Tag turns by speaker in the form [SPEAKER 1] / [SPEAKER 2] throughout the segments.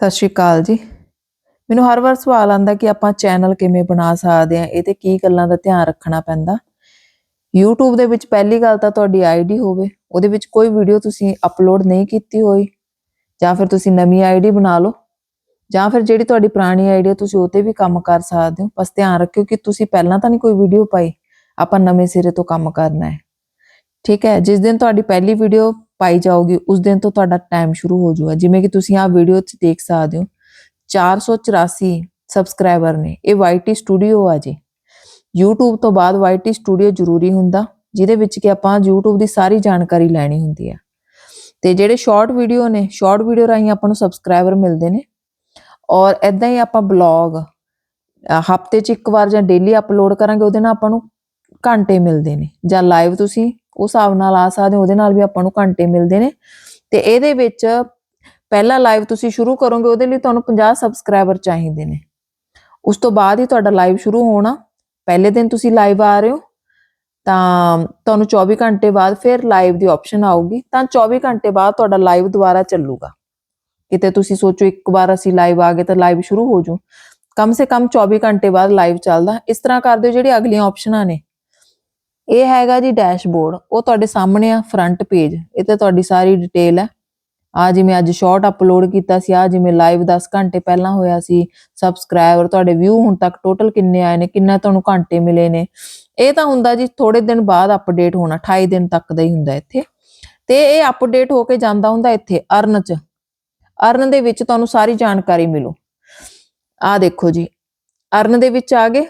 [SPEAKER 1] ਸਤਿ ਸ਼੍ਰੀ ਅਕਾਲ ਜੀ। ਮੈਨੂੰ ਹਰ ਵਾਰ ਸਵਾਲ ਆਉਂਦਾ ਕਿ ਆਪਾਂ ਚੈਨਲ ਕਿਵੇਂ ਬਣਾ ਸਕਦੇ ਆ ਇਹ ਤੇ ਕੀ ਗੱਲਾਂ ਦਾ ਧਿਆਨ ਰੱਖਣਾ ਪੈਂਦਾ। YouTube ਦੇ ਵਿੱਚ ਪਹਿਲੀ ਗੱਲ ਤਾਂ ਤੁਹਾਡੀ ਆਈਡੀ ਹੋਵੇ, ਉਹਦੇ ਵਿੱਚ ਕੋਈ ਵੀਡੀਓ ਤੁਸੀਂ ਅਪਲੋਡ ਨਹੀਂ ਕੀਤੀ ਹੋਈ, ਜਾਂ ਫਿਰ ਤੁਸੀਂ ਨਵੀਂ ਆਈਡੀ ਬਣਾ ਲਓ, ਜਾਂ ਫਿਰ ਜਿਹੜੀ ਤੁਹਾਡੀ ਪੁਰਾਣੀ ਆਈਡੀ ਤੁਸੀਂ ਉਹ ਤੇ ਵੀ ਕੰਮ ਕਰ ਸਕਦੇ ਹੋ। ਬਸ ਧਿਆਨ ਰੱਖਿਓ ਕਿ ਤੁਸੀਂ ਪਹਿਲਾਂ ਤਾਂ ਨਹੀਂ ਕੋਈ ਵੀਡੀਓ ਪਾਈ, ਆਪਾਂ ਨਵੇਂ ਸਿਰੇ ਤੋਂ ਕੰਮ ਕਰਨਾ ਹੈ। ਠੀਕ ਹੈ, ਜਿਸ ਦਿਨ ਤੁਹਾਡੀ ਪਹਿਲੀ ਵੀਡੀਓ ਪਾਈ ਜਾਊਗੀ, ਉਸ ਦਿਨ ਤੋਂ ਤੁਹਾਡਾ ਟਾਈਮ ਸ਼ੁਰੂ ਹੋ ਜਾਊਗਾ। ਜਿਵੇਂ ਕਿ ਤੁਸੀਂ ਆਹ ਵੀਡੀਓ 'ਚ ਦੇਖ ਸਕਦੇ ਹੋ 484 ਸਬਸਕ੍ਰਾਈਬਰ ਨੇ। ਇਹ YT ਸਟੂਡੀਓ ਆ ਜੀ। YouTube ਤੋਂ ਬਾਅਦ YT ਸਟੂਡੀਓ ਜ਼ਰੂਰੀ ਹੁੰਦਾ, ਜਿਹਦੇ ਵਿੱਚ ਕਿ ਆਪਾਂ YouTube ਦੀ ਸਾਰੀ ਜਾਣਕਾਰੀ ਲੈਣੀ ਹੁੰਦੀ ਹੈ ਤੇ ਜਿਹੜੇ ਸ਼ਾਰਟ ਵੀਡੀਓ ਨੇ ਸ਼ਾਰਟ ਵੀਡੀਓ ਰਾਹੀਂ ਆਪਾਂ ਨੂੰ ਸਬਸਕ੍ਰਾਈਬਰ ਮਿਲਦੇ ਨੇ। ਔਰ ਐਦਾਂ ਹੀ ਆਪਾਂ ਬਲੌਗ ਹਫ਼ਤੇ 'ਚ ਇੱਕ ਵਾਰ ਜਾਂ ਡੇਲੀ ਅਪਲੋਡ ਕਰਾਂਗੇ, ਉਹਦੇ ਨਾਲ ਆਪਾਂ ਨੂੰ ਘੰਟੇ ਮਿਲਦੇ ਨੇ। ਜਾਂ ਲਾਈਵ ਤੁਸੀਂ ਉਸ ਹਿਸਾਬ ਨਾਲ ਆ ਸਕਦੇ ਹੋ, ਉਹਦੇ ਨਾਲ ਵੀ ਆਪਾਂ ਨੂੰ ਘੰਟੇ ਮਿਲਦੇ ਨੇ। ਤੇ ਇਹਦੇ ਵਿੱਚ ਪਹਿਲਾ ਲਾਈਵ ਤੁਸੀਂ ਸ਼ੁਰੂ ਕਰੋਗੇ, ਉਹਦੇ ਲਈ ਤੁਹਾਨੂੰ 50 ਸਬਸਕ੍ਰਾਈਬਰ ਚਾਹੀਦੇ ਨੇ। ਉਸ ਤੋਂ ਬਾਅਦ ਹੀ ਤੁਹਾਡਾ ਲਾਈਵ ਸ਼ੁਰੂ ਹੋਣਾ। ਪਹਿਲੇ ਦਿਨ ਤੁਸੀਂ ਲਾਈਵ ਆ ਰਹੇ ਹੋ, ਤਾਂ ਤੁਹਾਨੂੰ 24 ਘੰਟੇ ਬਾਅਦ ਫਿਰ ਲਾਈਵ ਦੀ ਆਪਸ਼ਨ ਆਊਗੀ। ਤਾਂ 24 ਘੰਟੇ ਬਾਅਦ ਤੁਹਾਡਾ ਲਾਈਵ ਦੁਬਾਰਾ ਚੱਲੂਗਾ। ਕਿਤੇ ਤੁਸੀਂ ਸੋਚੋ ਇੱਕ ਵਾਰ ਅਸੀਂ ਲਾਈਵ ਆ ਗਏ ਤਾਂ ਲਾਈਵ ਸ਼ੁਰੂ ਹੋ ਜੂ ਕਮ ਸੇ ਕਮ 24 ਘੰਟੇ ਬਾਅਦ ਲਾਈਵ ਚੱਲਦਾ। ਇਸ ਤਰ੍ਹਾਂ ਕਰਦੇ ਹੋ ਜਿਹੜੀ ਅਗਲੀਆਂ ਆਪਸ਼ਨਾਂ ਨੇ। ਇਹ ਹੈਗਾ ਜੀ ਡੈਸ਼ਬੋਰਡ ਉਹ ਤੁਹਾਡੇ ਸਾਹਮਣੇ ਆ ਫਰੰਟ ਪੇਜ ਇਹ ਤੇ ਤੁਹਾਡੀ ਸਾਰੀ ਡਿਟੇਲ ਹੈ। ਆ ਜਿਵੇਂ ਅੱਜ ਸ਼ਾਰਟ ਅਪਲੋਡ ਕੀਤਾ ਸੀ, ਆ ਜਿਵੇਂ ਲਾਈਵ 10 ਘੰਟੇ ਪਹਿਲਾਂ ਹੋਇਆ ਸੀ। ਸਬਸਕ੍ਰਾਈਬਰ ਤੁਹਾਡੇ ਵਿਊ ਹੁਣ ਤੱਕ ਟੋਟਲ ਕਿੰਨੇ ਆਏ ਨੇ, ਕਿੰਨਾ ਤੁਹਾਨੂੰ ਘੰਟੇ ਮਿਲੇ ਨੇ। ਇਹ ਤਾਂ ਹੁੰਦਾ ਜੀ ਥੋੜੇ ਦਿਨ ਬਾਅਦ ਅਪਡੇਟ ਹੋਣਾ 28 ਦਿਨ ਤੱਕ ਦਾ ਹੀ ਹੁੰਦਾ ਇੱਥੇ। ਤੇ ਇਹ ਅਪਡੇਟ ਹੋ ਕੇ ਜਾਂਦਾ ਹੁੰਦਾ ਇੱਥੇ, ਅਰਨ ਚ। ਅਰਨ ਦੇ ਵਿੱਚ ਤੁਹਾਨੂੰ ਸਾਰੀ ਜਾਣਕਾਰੀ ਮਿਲੂ। ਆ ਦੇਖੋ ਜੀ, ਅਰਨ ਦੇ ਵਿੱਚ ਆ ਗਏ।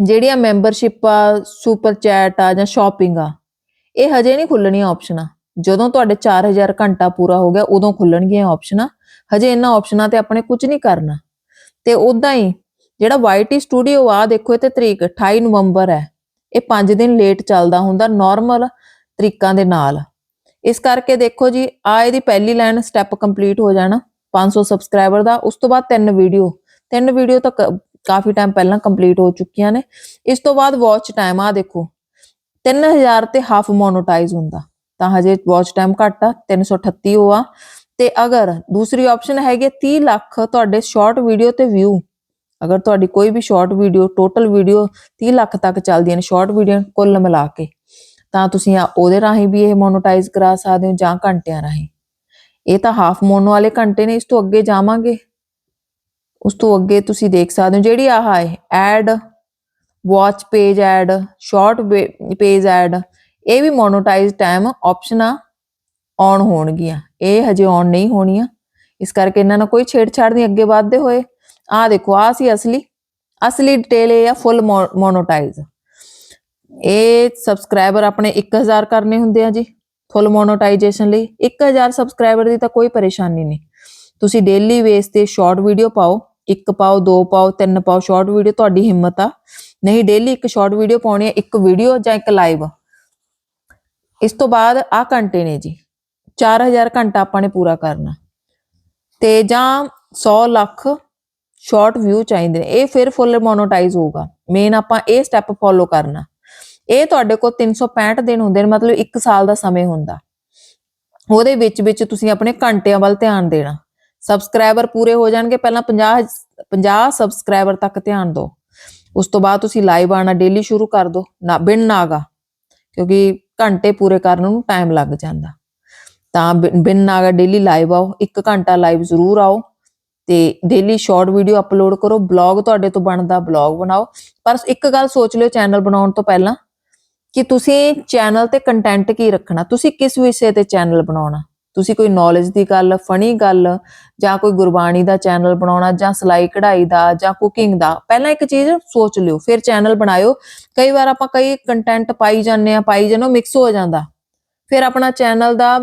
[SPEAKER 1] ਜਿਹੜੀਆਂ ਮੈਂਬਰਸ਼ਿਪ ਆ ਸੁਪਰ ਚੈਟ ਆ ਜਾਂ ਸ਼ਾਪਿੰਗ ਆ, ਇਹ ਹਜੇ ਨਹੀਂ ਖੁੱਲਣੀਆਂ ਆਪਸ਼ਨਾਂ ਜਦੋਂ ਤੁਹਾਡੇ 4000 ਘੰਟਾ ਪੂਰਾ ਹੋ ਗਿਆ, ਉਦੋਂ ਖੁੱਲਣਗੀਆਂ ਆਪਸ਼ਨਾਂ ਹਜੇ ਇਹਨਾਂ ਆਪਸ਼ਨਾਂ ਤੇ ਆਪਣੇ ਕੁਝ ਨਹੀਂ ਕਰਨਾ। ਤੇ ਉਦਾਂ ਹੀ ਜਿਹੜਾ YT ਸਟੂਡੀਓ ਆ, ਦੇਖੋ ਇਹ ਤੇ ਤਰੀਕ 28 ਨਵੰਬਰ ਹੈ। ਇਹ 5 ਦਿਨ ਲੇਟ ਚੱਲਦਾ ਹੁੰਦਾ ਨਾਰਮਲ ਤਰੀਕਾਂ ਦੇ ਨਾਲ। ਇਸ ਕਰਕੇ ਦੇਖੋ ਜੀ, ਆ ਇਹਦੀ ਪਹਿਲੀ ਲਾਈਨ ਸਟੈਪ ਕੰਪਲੀਟ ਹੋ ਜਾਣਾ 500 ਸਬਸਕ੍ਰਾਈਬਰ ਦਾ। ਉਸ ਤੋਂ ਬਾਅਦ ਤਿੰਨ ਵੀਡੀਓ ਤਿੰਨ ਵੀਡੀਓ ਤੱਕ ਕਾਫੀ ਟਾਈਮ ਪਹਿਲਾਂ ਕੰਪਲੀਟ ਹੋ ਚੁੱਕੀਆਂ ਨੇ। ਇਸ ਤੋਂ ਬਾਅਦ ਵਾਚ ਟਾਈਮ ਆ ਦੇਖੋ 3000 ਤੇ ਹਾਫ ਮੋਨੋਟਾਈਜ਼ ਹੁੰਦਾ। ਤਾਂ ਹਜੇ ਵਾਚ ਟਾਈਮ ਘੱਟ ਆ 338 ਹੋ ਤੇ ਅਗਰ ਦੂਸਰੀ ਆਪਸ਼ਨ ਹੈਗੀ 30 ਲੱਖ ਤੁਹਾਡੇ ਸ਼ਾਰਟ ਵੀਡੀਓ ਤੇ ਵਿਊ ਅਗਰ ਤੁਹਾਡੀ ਕੋਈ ਵੀ short video total video 30 lakh ਤੱਕ ਚੱਲਦੀਆਂ ਨੇ ਸ਼ਾਰਟ ਵੀਡੀਓ ਕੁੱਲ ਮਿਲਾ ਕੇ, ਤਾਂ ਤੁਸੀਂ ਉਹਦੇ ਰਾਹੀਂ ਵੀ ਇਹ ਮੋਨੋਟਾਈਜ਼ ਕਰਾ ਸਕਦੇ ਹੋ ਜਾਂ ਘੰਟਿਆਂ ਰਾਹੀਂ। ਇਹ ਤਾਂ ਹਾਫ ਮੋਨੋ ਵਾਲੇ ਘੰਟੇ ਨੇ, ਇਸ ਤੋਂ ਅੱਗੇ ਜਾਵਾਂਗੇ। ਉਸ ਤੋਂ ਅੱਗੇ ਤੁਸੀਂ ਦੇਖ ਸਕਦੇ ਹੋ ਜਿਹੜੀ ਆਹ ਹੈ ad watch page ad short page ad ਇਹ ਵੀ ਮੋਨੋਟਾਈਜ਼ ਟਾਈਮ ਆਪਸ਼ਨਾਂ ਔਨ ਹੋਣਗੀਆਂ। ਇਹ ਹਜੇ ਔਨ ਨਹੀਂ ਹੋਣੀਆਂ। ਇਸ ਕਰਕੇ ਇਹਨਾਂ ਨਾਲ ਕੋਈ ਛੇੜਛਾੜ ਨਹੀਂ ਅੱਗੇ ਵਧਦੇ ਹੋਏ। ਆਹ ਦੇਖੋ, ਆਹ ਸੀ ਅਸਲੀ। ਅਸਲੀ ਡਿਟੇਲ ਇਹ ਆ ਫੁੱਲ ਮੋਨੋਟਾਈਜ਼ ਇਹ ਸਬਸਕ੍ਰਾਈਬਰ ਆਪਣੇ 1000 ਕਰਨੇ ਹੁੰਦੇ ਆ ਜੀ ਫੁੱਲ ਮੋਨੋਟਾਈਜੇਸ਼ਨ ਲਈ। 1000 ਸਬਸਕ੍ਰਾਈਬਰ ਦੀ ਤਾਂ ਕੋਈ ਪਰੇਸ਼ਾਨੀ ਨਹੀਂ। ਤੁਸੀਂ ਡੇਲੀ ਬੇਸ ਤੇ ਸ਼ਾਰਟ ਵੀਡੀਓ ਪਾਓ। ਇੱਕ ਪਾਓ, ਦੋ ਪਾਓ, ਤਿੰਨ ਪਾਓ ਸ਼ਾਰਟ ਵੀਡੀਓ ਤੁਹਾਡੀ ਹਿੰਮਤ ਆ। ਨਹੀਂ ਡੇਲੀ ਇੱਕ ਸ਼ਾਰਟ ਵੀਡੀਓ ਪਾਉਣੀ ਹੈ ਇੱਕ ਵੀਡੀਓ ਜਾਂ ਇੱਕ ਲਾਈਵ ਇਸ ਤੋਂ ਬਾਅਦ ਆ ਘੰਟੇ ਨੇ ਜੀ। 4000 ਘੰਟਾ ਆਪਾਂ ਨੇ ਪੂਰਾ ਕਰਨਾ। ਤੇ ਜਾਂ 100 ਲੱਖ ਸ਼ਾਰਟ ਵਿਊ ਚਾਹੀਦੇ ਨੇ। ਇਹ ਫਿਰ ਫੁੱਲ ਮੋਨੋਟਾਈਜ਼ ਹੋਊਗਾ। ਮੇਨ ਆਪਾਂ ਇਹ ਸਟੈਪ ਫੋਲੋ ਕਰਨਾ। ਇਹ ਤੁਹਾਡੇ ਕੋਲ 365 ਦਿਨ ਹੁੰਦੇ ਨੇ, ਮਤਲਬ 1 ਸਾਲ ਦਾ ਸਮੇਂ ਹੁੰਦਾ। ਉਹਦੇ ਵਿੱਚ ਵਿੱਚ ਤੁਸੀਂ ਆਪਣੇ ਘੰਟਿਆਂ ਵੱਲ ਧਿਆਨ ਦੇਣਾ। ਸਬਸਕ੍ਰਾਈਬਰ ਪੂਰੇ ਹੋ ਜਾਣਗੇ, ਪਹਿਲਾਂ 50 50 ਸਬਸਕ੍ਰਾਈਬਰ ਤੱਕ ਧਿਆਨ ਦਿਓ। ਉਸ ਤੋਂ ਬਾਅਦ ਤੁਸੀਂ ਲਾਈਵ ਆਣਾ ਡੇਲੀ ਸ਼ੁਰੂ ਕਰ ਦਿਓ, ਨਾ, ਬਿਨ ਨਾਗਾ, ਕਿਉਂਕਿ ਘੰਟੇ ਪੂਰੇ ਕਰਨ ਨੂੰ ਟਾਈਮ ਲੱਗ ਜਾਂਦਾ। ਤਾਂ ਬਿਨ ਨਾਗਾ ਡੇਲੀ ਲਾਈਵ ਆਓ 1 ਘੰਟਾ ਲਾਈਵ ਜ਼ਰੂਰ ਆਓ, ਤੇ ਡੇਲੀ ਸ਼ਾਰਟ ਵੀਡੀਓ ਅਪਲੋਡ ਕਰੋ ਬਲੌਗ ਤੁਹਾਡੇ ਤੋਂ ਬਣਦਾ ਬਲੌਗ ਬਣਾਓ। ਪਰ ਇੱਕ ਗੱਲ ਸੋਚ ਲਿਓ ਚੈਨਲ ਬਣਾਉਣ ਤੋਂ ਪਹਿਲਾਂ, ਕਿ ਤੁਸੀਂ ਚੈਨਲ ਤੇ ਕੰਟੈਂਟ ਕੀ ਰੱਖਣਾ, ਤੁਸੀਂ ਕਿਸ ਵਿਸ਼ੇ ਤੇ ਚੈਨਲ ਬਣਾਉਣਾ? ਤੁਸੀਂ ਕੋਈ ਨੌਲੇਜ ਦੀ ਗੱਲ ਫਨੀ ਗੱਲ, ਜਾਂ ਕੋਈ ਗੁਰਬਾਣੀ ਦਾ ਚੈਨਲ ਬਣਾਉਣਾ, ਜਾਂ ਸਿਲਾਈ ਕਢਾਈ ਦਾ, ਜਾਂ ਕੁਕਿੰਗ ਦਾ, ਪਹਿਲਾਂ ਇੱਕ ਚੀਜ਼ ਸੋਚ ਲਿਓ, ਫਿਰ ਚੈਨਲ ਬਣਾਇਓ। ਕਈ ਵਾਰ ਆਪਾਂ ਕਈ ਕੰਟੈਂਟ ਪਾਈ ਜਾਂਦੇ ਆ ਪਾਈ ਜਾਂਦੇ ਮਿਕਸ ਹੋ ਜਾਂਦਾ। ਫਿਰ ਆਪਣਾ ਚੈਨਲ ਦਾ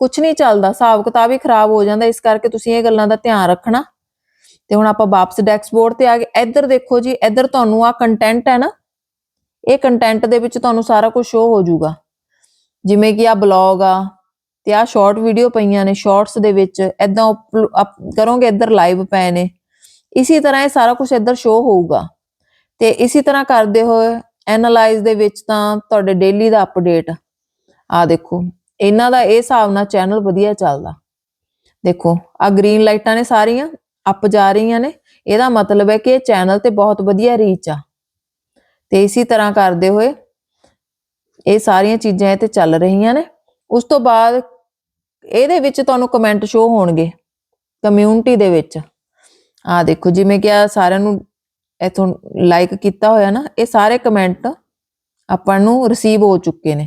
[SPEAKER 1] ਕੁਝ ਨਹੀਂ ਚੱਲਦਾ, ਹਿਸਾਬ ਕਿਤਾਬ ਹੀ ਖਰਾਬ ਹੋ ਜਾਂਦਾ, ਇਸ ਕਰਕੇ ਤੁਸੀਂ ਇਹ ਗੱਲਾਂ ਦਾ ਧਿਆਨ ਰੱਖਣਾ। ਤੇ ਹੁਣ ਆਪਾਂ ਵਾਪਸ ਡੈਸ਼ਬੋਰਡ ਤੇ ਆ ਗਏ। ਇੱਧਰ ਦੇਖੋ ਜੀ, ਇੱਧਰ ਤੁਹਾਨੂੰ ਆ ਕੰਟੈਂਟ ਹੈ ਨਾ, ਇਹ ਕੰਟੈਂਟ ਦੇ ਵਿੱਚ ਤੁਹਾਨੂੰ ਸਾਰਾ ਕੁਝ ਸ਼ੋ ਹੋ ਜਾਊਗਾ। ਜਿਵੇਂ ਕਿ ਆ ਬਲੌਗ ਆ ਤੇ ਆ ਸ਼ਾਰਟ ਵੀਡੀਓ ਪਈਆਂ ਨੇ ਸ਼ਾਰਟਸ ਦੇ ਵਿੱਚ ਐਦਾਂ ਕਰੋਗੇ ਇੱਧਰ ਲਾਈਵ ਪਏ ਨੇ। ਇਸੇ ਤਰ੍ਹਾਂ ਇਹ ਸਾਰਾ ਕੁਝ ਇੱਧਰ ਸ਼ੋ ਹੋਊਗਾ। ਤੇ ਇਸੇ ਤਰ੍ਹਾਂ ਕਰਦੇ ਹੋਏ ਐਨਾਲਾਈਜ਼ ਦੇ ਵਿੱਚ ਤਾਂ ਤੁਹਾਡੇ ਡੇਲੀ ਦਾ ਅਪਡੇਟ ਆ ਦੇਖੋ, ਇਹਨਾਂ ਦਾ ਇਹ ਹਿਸਾਬ ਨਾਲ ਚੈਨਲ ਵਧੀਆ ਚੱਲਦਾ। ਦੇਖੋ ਆ ਗ੍ਰੀਨ ਲਾਈਟਾਂ ਨੇ ਸਾਰੀਆਂ ਅਪ ਜਾ ਰਹੀਆਂ ਨੇ। ਇਹਦਾ ਮਤਲਬ ਹੈ ਕਿ ਇਹ ਚੈਨਲ ਤੇ ਬਹੁਤ ਵਧੀਆ ਰੀਚ ਆ। ਤੇ ਇਸੇ ਤਰ੍ਹਾਂ ਕਰਦੇ ਹੋਏ ਇਹ ਸਾਰੀਆਂ ਚੀਜ਼ਾਂ ਇਹ ਤੇ ਚੱਲ ਰਹੀਆਂ ਨੇ। ਉਸ ਤੋਂ ਬਾਅਦ ਇਹਦੇ ਵਿੱਚ ਤੁਹਾਨੂੰ ਕਮੈਂਟ ਸ਼ੋ ਹੋਣਗੇ ਕਮਿਊਨਿਟੀ ਦੇ ਵਿੱਚ। ਆ ਦੇਖੋ, ਜਿਵੇਂ ਕਿ ਆ ਸਾਰਿਆਂ ਨੂੰ ਇਥੋਂ ਲਾਈਕ ਕੀਤਾ ਹੋਇਆ ਨਾ, ਇਹ ਸਾਰੇ ਕਮੈਂਟ ਆਪਾਂ ਨੂੰ ਰਿਸੀਵ ਹੋ ਚੁੱਕੇ ਨੇ।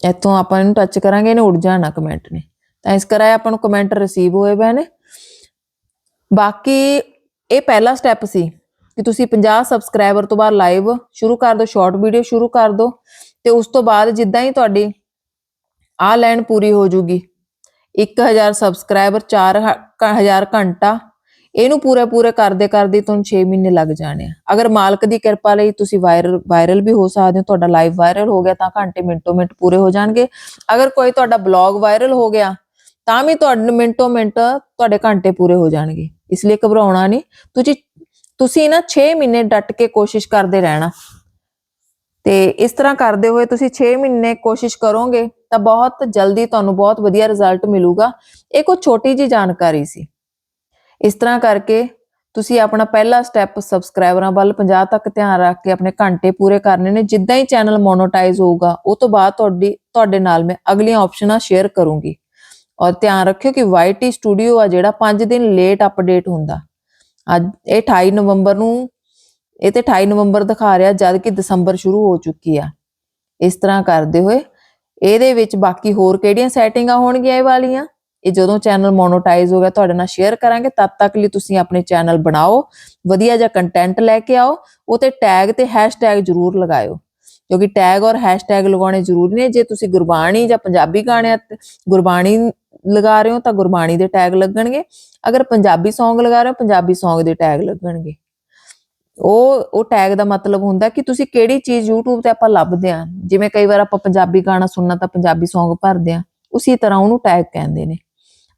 [SPEAKER 1] ਇੱਥੋਂ ਆਪਾਂ ਇਹਨੂੰ ਟੱਚ ਕਰਾਂਗੇ, ਇਹਨੇ ਉੜ ਜਾਣਾ ਕਮੈਂਟ ਨੇ। ਤਾਂ ਇਸ ਕਰਾਇਆ ਆਪਾਂ ਨੂੰ ਕਮੈਂਟ ਰਿਸੀਵ ਹੋਏ ਪਏ ਨੇ। ਬਾਕੀ ਇਹ ਪਹਿਲਾ ਸਟੈਪ ਸੀ ਕਿ ਤੁਸੀਂ 50 ਸਬਸਕ੍ਰਾਈਬਰ ਤੋਂ ਬਾਅਦ ਲਾਈਵ ਸ਼ੁਰੂ ਕਰ ਦਿਓ ਸ਼ਾਰਟ ਵੀਡੀਓ ਸ਼ੁਰੂ ਕਰ ਦਿਓ, ਤੇ ਉਸ ਤੋਂ ਬਾਅਦ ਜਿੱਦਾਂ ਹੀ ਤੁਹਾਡੀ ਆ ਲਾਈਨ ਪੂਰੀ ਹੋ ਜੂਗੀ। 1000 ਸਬਸਕ੍ਰਾਈਬਰ 4000 ਘੰਟਾ। ਇਹਨੂੰ ਪੂਰੇ ਪੂਰੇ ਕਰਦੇ ਕਰਦੇ ਤੁਹਾਨੂੰ 6 ਮਹੀਨੇ ਲੱਗ ਜਾਣੇ ਆ। ਅਗਰ ਮਾਲਕ ਦੀ ਕਿਰਪਾ ਲਈ ਤੁਸੀਂ ਵਾਇਰਲ ਵਾਇਰਲ ਵੀ ਹੋ ਸਕਦੇ ਹੋ, ਤੁਹਾਡਾ ਲਾਈਵ ਵਾਇਰਲ ਹੋ ਗਿਆ ਤਾਂ ਘੰਟੇ ਮਿੰਟੋ ਮਿੰਟ ਪੂਰੇ ਹੋ ਜਾਣਗੇ। ਅਗਰ ਕੋਈ ਤੁਹਾਡਾ ਬਲੌਗ ਵਾਇਰਲ ਹੋ ਗਿਆ ਤਾਂ ਵੀ ਤੁਹਾਡੇ, ਮਿੰਟੋ ਮਿੰਟ ਤੁਹਾਡੇ ਘੰਟੇ ਪੂਰੇ ਹੋ ਜਾਣਗੇ। ਇਸ ਲਈ ਘਬਰਾਉਣਾ ਨਹੀਂ। ਤੁਸੀਂ ਤੁਸੀਂ ਨਾ 6 ਮਹੀਨੇ ਡਟ ਕੇ ਕੋਸ਼ਿਸ਼ ਕਰਦੇ ਰਹਿਣਾ। ਤੇ ਇਸ ਤਰ੍ਹਾਂ ਕਰਦੇ ਹੋਏ ਤੁਸੀਂ 6 ਮਹੀਨੇ ਕੋਸ਼ਿਸ਼ ਕਰੋਗੇ ਤਾਂ ਬਹੁਤ ਜਲਦੀ ਤੁਹਾਨੂੰ ਬਹੁਤ ਵਧੀਆ ਰਿਜ਼ਲਟ ਮਿਲੂਗਾ। ਇਹ ਕੋਈ ਛੋਟੀ ਜੀ ਜਾਣਕਾਰੀ ਸੀ। ਇਸ ਤਰ੍ਹਾਂ ਕਰਕੇ ਤੁਸੀਂ ਆਪਣਾ ਪਹਿਲਾ ਸਟੈਪ ਸਬਸਕ੍ਰਾਈਬਰਾਂ ਵੱਲ 50 ਤੱਕ ਧਿਆਨ ਰੱਖ ਕੇ ਆਪਣੇ ਘੰਟੇ ਪੂਰੇ ਕਰਨੇ ਨੇ। ਜਿੱਦਾਂ ਹੀ ਚੈਨਲ ਮੋਨੋਟਾਈਜ਼ ਹੋਊਗਾ, ਉਹ ਤੋਂ ਬਾਅਦ ਤੁਹਾਡੀ, ਤੁਹਾਡੇ ਨਾਲ ਮੈਂ ਅਗਲੀਆਂ ਆਪਸ਼ਨਾਂ ਸ਼ੇਅਰ ਕਰੂੰਗੀ। ਔਰ ਧਿਆਨ ਰੱਖਿਓ ਕਿ YT ਸਟੂਡੀਓ ਆ ਜਿਹੜਾ 5 ਦਿਨ ਲੇਟ ਅਪਡੇਟ ਹੁੰਦਾ। ਅੱਜ ਇਹ 28 ਨਵੰਬਰ ਨੂੰ, ਇਹ ਤੇ 28 ਨਵੰਬਰ ਦਿਖਾ ਰਿਹਾ ਜਦ ਕਿ ਦਸੰਬਰ ਸ਼ੁਰੂ ਹੋ ਚੁੱਕੀ ਆ। ਇਸ ਤਰ੍ਹਾਂ ਕਰਦੇ ਹੋਏ ਇਹਦੇ ਵਿੱਚ ਬਾਕੀ ਹੋਰ ਕਿਹੜੀਆਂ ਸੈਟਿੰਗਾਂ ਹੋਣਗੀਆਂ ਇਹ ਵਾਲੀਆਂ? ਇਹ ਜਦੋਂ ਚੈਨਲ ਮੋਨੋਟਾਈਜ਼ ਹੋ ਗਿਆ, ਤੁਹਾਡੇ ਨਾਲ ਸ਼ੇਅਰ ਕਰਾਂਗੇ। ਤਦ ਤੱਕ ਲਈ ਤੁਸੀਂ ਆਪਣੇ ਚੈਨਲ ਬਣਾਓ, ਵਧੀਆ ਜਿਹਾ ਕੰਟੈਂਟ ਲੈ ਕੇ ਆਓ ਉਹ ਤੇ ਟੈਗ ਤੇ ਹੈਸ਼ਟੈਗ ਜ਼ਰੂਰ ਲਗਾਇਓ। ਕਿਉਂਕਿ ਟੈਗ ਔਰ ਹੈਸ਼ਟੈਗ ਲਗਾਉਣੇ ਜ਼ਰੂਰੀ ਨੇ। ਜੇ ਤੁਸੀਂ ਗੁਰਬਾਣੀ ਜਾਂ ਪੰਜਾਬੀ ਗਾਣਿਆਂ ਗੁਰਬਾਣੀ ਲਗਾ ਰਹੇ ਹੋ, ਤਾਂ ਗੁਰਬਾਣੀ ਦੇ ਟੈਗ ਲੱਗਣਗੇ। ਅਗਰ ਪੰਜਾਬੀ Song ਲਗਾ ਰਹੇ ਹੋ, ਪੰਜਾਬੀ Song ਦੇ ਟੈਗ ਲੱਗਣਗੇ। ਉਹ ਉਹ ਟੈਗ ਦਾ ਮਤਲਬ ਹੁੰਦਾ ਕਿ ਤੁਸੀਂ ਕਿਹੜੀ ਚੀਜ਼ YouTube ਤੇ ਆਪਾਂ ਲੱਭਦੇ ਆ ਜਿਵੇਂ ਕਈ ਵਾਰ ਆਪਾਂ ਪੰਜਾਬੀ ਗਾਣਾ ਸੁਣਨਾ ਤਾਂ ਪੰਜਾਬੀ Song ਭਰਦੇ ਆ ਉਸੇ ਤਰ੍ਹਾਂ ਉਹਨੂੰ ਟੈਗ ਕਹਿੰਦੇ ਨੇ।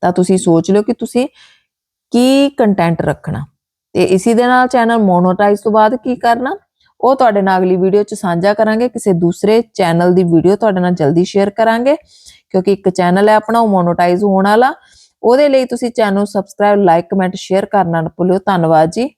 [SPEAKER 1] ਤਾਂ ਤੁਸੀਂ ਸੋਚ ਲਿਓ ਕਿ ਤੁਸੀਂ ਕੀ ਕੰਟੈਂਟ ਰੱਖਣਾ। ਤੇ ਇਸੇ ਦੇ ਨਾਲ ਚੈਨਲ ਮੋਨੋਟਾਈਜ਼ ਤੋਂ ਬਾਅਦ ਕੀ ਕਰਨਾ, ਉਹ ਤੁਹਾਡੇ ਨਾਲ ਅਗਲੀ ਵੀਡੀਓ 'ਚ ਸਾਂਝਾ ਕਰਾਂਗੇ। ਕਿਸੇ ਦੂਸਰੇ ਚੈਨਲ ਦੀ ਵੀਡੀਓ ਤੁਹਾਡੇ ਨਾਲ ਜਲਦੀ ਸ਼ੇਅਰ ਕਰਾਂਗੇ। ਕਿਉਂਕਿ ਇੱਕ ਚੈਨਲ ਹੈ ਆਪਣਾ, ਉਹ ਮੋਨੋਟਾਈਜ਼ ਹੋਣ ਵਾਲਾ। ਉਹਦੇ ਲਈ ਤੁਸੀਂ channel subscribe like comment share ਕਰਨਾ ਨਾ ਭੁੱਲਿਓ। ਧੰਨਵਾਦ ਜੀ।